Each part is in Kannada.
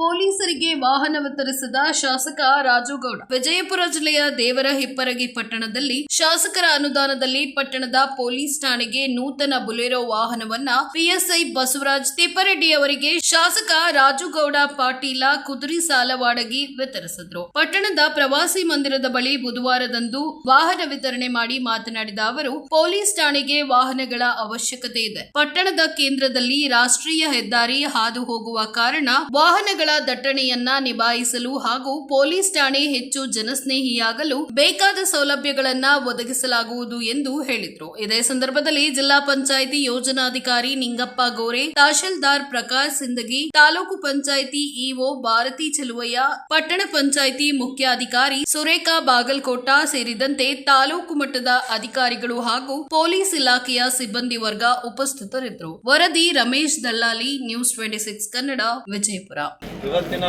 ಪೊಲೀಸರಿಗೆ ವಾಹನ ವಿತರಿಸಿದ ಶಾಸಕ ರಾಜುಗೌಡ. ವಿಜಯಪುರ ಜಿಲ್ಲೆಯ ದೇವರ ಹಿಪ್ಪರಗಿ ಪಟ್ಟಣದಲ್ಲಿ ಶಾಸಕರ ಅನುದಾನದಲ್ಲಿ ಪಟ್ಟಣದ ಪೊಲೀಸ್ ಠಾಣೆಗೆ ನೂತನ ಬುಲೆರೋ ವಾಹನವನ್ನ ಪಿಎಸ್ಐ ಬಸವರಾಜ್ ತಿಪ್ಪರೆಡ್ಡಿ ಅವರಿಗೆ ಶಾಸಕ ರಾಜುಗೌಡ ಪಾಟೀಲ ಕುದುರಿ ಸಾಲವಾಡಗಿ ವಿತರಿಸಿದ್ರು. ಪಟ್ಟಣದ ಪ್ರವಾಸಿ ಮಂದಿರದ ಬಳಿ ಬುಧವಾರದಂದು ವಾಹನ ವಿತರಣೆ ಮಾಡಿ ಮಾತನಾಡಿದ ಅವರು, ಪೊಲೀಸ್ ಠಾಣೆಗೆ ವಾಹನಗಳ ಅವಶ್ಯಕತೆ ಇದೆ. ಪಟ್ಟಣದ ಕೇಂದ್ರದಲ್ಲಿ ರಾಷ್ಟ್ರೀಯ ಹೆದ್ದಾರಿ ಹಾದು ಹೋಗುವ ಕಾರಣ ವಾಹನಗಳ ದಟ್ಟಣೆಯನ್ನ ನಿಭಾಯಿಸಲು ಹಾಗೂ ಪೊಲೀಸ್ ಠಾಣೆ ಹೆಚ್ಚು ಜನಸ್ನೇಹಿಯಾಗಲು ಬೇಕಾದ ಸೌಲಭ್ಯಗಳನ್ನ ಒದಗಿಸಲಾಗುವುದು ಎಂದು ಹೇಳಿದರು. ಇದೇ ಸಂದರ್ಭದಲ್ಲಿ ಜಿಲ್ಲಾ ಪಂಚಾಯಿತಿ ಯೋಜನಾಧಿಕಾರಿ ನಿಂಗಪ್ಪ ಗೋರೆ, ತಹಶೀಲ್ದಾರ್ ಪ್ರಕಾಶ್ ಸಿಂದಗಿ, ತಾಲೂಕು ಪಂಚಾಯಿತಿ ಇಒ ಭಾರತಿ ಚೆಲುವಯ್ಯ, ಪಟ್ಟಣ ಪಂಚಾಯಿತಿ ಮುಖ್ಯಾಧಿಕಾರಿ ಸುರೇಖಾ ಬಾಗಲ್ಕೋಟ ಸೇರಿದಂತೆ ತಾಲೂಕು ಮಟ್ಟದ ಅಧಿಕಾರಿಗಳು ಹಾಗೂ ಪೊಲೀಸ್ ಇಲಾಖೆಯ ಸಿಬ್ಬಂದಿ ವರ್ಗ ಉಪಸ್ಥಿತರಿದ್ದರು ವರದಿ Ramesh Dallali news twenty six Kannada, Vijayapura. ಇವತ್ತಿನ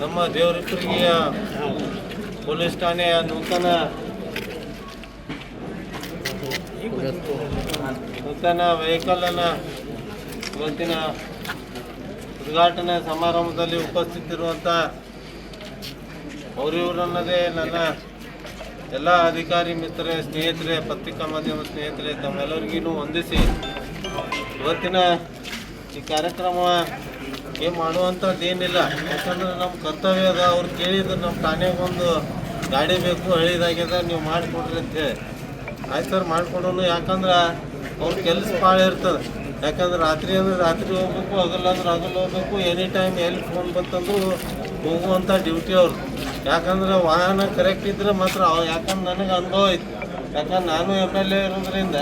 ನಮ್ಮ ದೇವರಿಪ್ಪರಿಗೆಯ ಪೊಲೀಸ್ ಠಾಣೆಯ ನೂತನ ನೂತನ ವೆಹಿಕಲನ್ನು ಇವತ್ತಿನ ಉದ್ಘಾಟನೆ ಸಮಾರಂಭದಲ್ಲಿ ಉಪಸ್ಥಿತಿರುವಂಥ ಅವರಿವರನ್ನದೇ ನನ್ನ ಎಲ್ಲ ಅಧಿಕಾರಿ ಮಿತ್ರರೇ, ಸ್ನೇಹಿತರೆ, ಪತ್ರಿಕಾ ಮಾಧ್ಯಮ ಸ್ನೇಹಿತರೆ ತಮ್ಮೆಲ್ಲರಿಗೂ ವಂದಿಸಿ ಇವತ್ತಿನ ಈ ಕಾರ್ಯಕ್ರಮ ಏನು ಮಾಡುವಂಥದ್ದು ಏನಿಲ್ಲ. ಯಾಕಂದ್ರೆ ನಮ್ಮ ಕರ್ತವ್ಯ ಅದ. ಅವ್ರು ಕೇಳಿದ್ರೆ ನಮ್ಮ ಠಾಣೆಗೆ ಒಂದು ಗಾಡಿ ಬೇಕು, ಹೇಳಿದಾಗ್ಯದ, ನೀವು ಮಾಡಿಕೊಡ್ರಿ ಅಂತೇಳಿ ಆಯ್ತು ಸರ್, ಮಾಡಿಕೊಡೋನು. ಯಾಕಂದ್ರೆ ಅವ್ರ ಕೆಲಸ ಭಾಳ ಇರ್ತದೆ. ಯಾಕಂದ್ರೆ ರಾತ್ರಿ ಅಂದ್ರೆ ರಾತ್ರಿ ಹೋಗ್ಬೇಕು, ಹಗಲ್ ಅಂದ್ರೆ ಹಗಲ್ ಹೋಗ್ಬೇಕು ಎನಿ ಟೈಮ್ ಎಲ್ಲಿ ಫೋನ್ ಬಂತಂದ್ರು ಹೋಗುವಂಥ ಡ್ಯೂಟಿ ಅವ್ರು. ಯಾಕಂದ್ರೆ ವಾಹನ ಕರೆಕ್ಟ್ ಇದ್ರೆ ಮಾತ್ರ, ಯಾಕಂದ್ರೆ ನನಗೆ ಅನುಭವ ಐತಿ. ಯಾಕಂದ್ರೆ ನಾನು ಎಂ ಎಲ್ ಎ ಇರೋದ್ರಿಂದ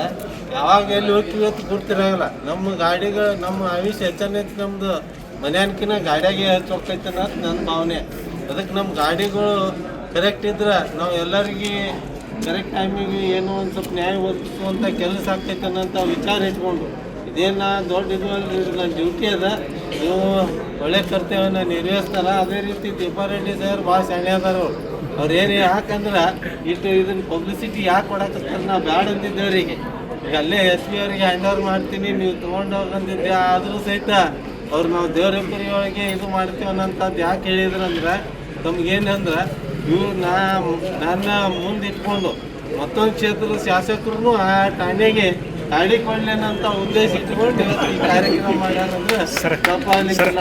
ಯಾವಾಗ ಎಲ್ಲಿ ಹೋಗ್ತೀವಿ ಅಂತ ಗೊತ್ತಿರಂಗಿಲ್ಲ. ನಮ್ಮ ಗಾಡಿಗಳು ನಮ್ಮ ಆಯುಷ್ ಹೆಚ್ಚನೈತಿ ನಮ್ಮದು ಮನ್ಯಾನ್ಕಿನ ಗಾಡಿಯಾಗೆ ಹೆಚ್ಚು ಹೋಗ್ತೈತೆ ಅನ್ನೋದು ನನ್ನ ಭಾವನೆ. ಅದಕ್ಕೆ ನಮ್ಮ ಗಾಡಿಗಳು ಕರೆಕ್ಟ್ ಇದ್ರೆ ನಾವು ಎಲ್ಲರಿಗೆ ಕರೆಕ್ಟ್ ಟೈಮಿಗೆ ಏನು ಒಂದು ಸ್ವಲ್ಪ ನ್ಯಾಯ ಒದಗಿಸುವಂಥ ಕೆಲಸ ಆಗ್ತೈತೆ ಅನ್ನೋಂಥ ವಿಚಾರ ಇಟ್ಕೊಂಡು. ಇದೇನು ದೊಡ್ಡ ಇದು ನನ್ನ ಡ್ಯೂಟಿ ಅದ. ನೀವು ಒಳ್ಳೆ ಕರ್ತವ್ಯನ ನಿರ್ವಹಿಸ್ತಾರ ಅದೇ ರೀತಿ ದೀಪಾರೆಡ್ಡಿ ಸರ್ ಭಾಳ ಶಾಣೆ ಅದಾರ ಅವ್ರು. ಅವ್ರು ಏನು ಯಾಕಂದ್ರೆ ಇಷ್ಟು ಇದನ್ನ ಪಬ್ಲಿಸಿಟಿ ಯಾಕೆ ಕೊಡಕತ್ತಾರ ನಾವು ಬ್ಯಾಡ ಅಂತಿದ್ದೇವ್ರಿಗೆ ಈಗ ಅಲ್ಲೇ ಎಸ್ ಪಿ ಅವರಿಗೆ ಹ್ಯಾಂಡ್ ಓವರ್ ಮಾಡ್ತೀನಿ ನೀವು ತೊಗೊಂಡು ಹೋಗಿದ್ದೆ ಆದರೂ ಸಹಿತ ಅವ್ರು ನಾವು ಒಳಗೆ ಇದು ಮಾಡ್ತೀವಿ ಅನ್ನೋಂಥದ್ದು ಯಾಕೆ ಹೇಳಿದ್ರಂದ್ರೆ ತಮ್ಗೇನಂದ್ರೆ ಇವ್ರು ನಾ ನನ್ನ ಮುಂದೆ ಇಟ್ಕೊಂಡು ಮತ್ತೊಂದು ಕ್ಷೇತ್ರದ ಶಾಸಕರು ಆ ಠಾಣೆಗೆ ಆಡಿಕೊಳ್ಳೇನಂತ ಉದ್ದೇಶ ಇಟ್ಕೊಂಡು ಇವತ್ತು ಈ ಕಾರ್ಯಕ್ರಮ ಮಾಡ್ಯಾರಂದ್ರೆ ತಪ್ಪಾಗ್ಲಿಕ್ಕಿಲ್ಲ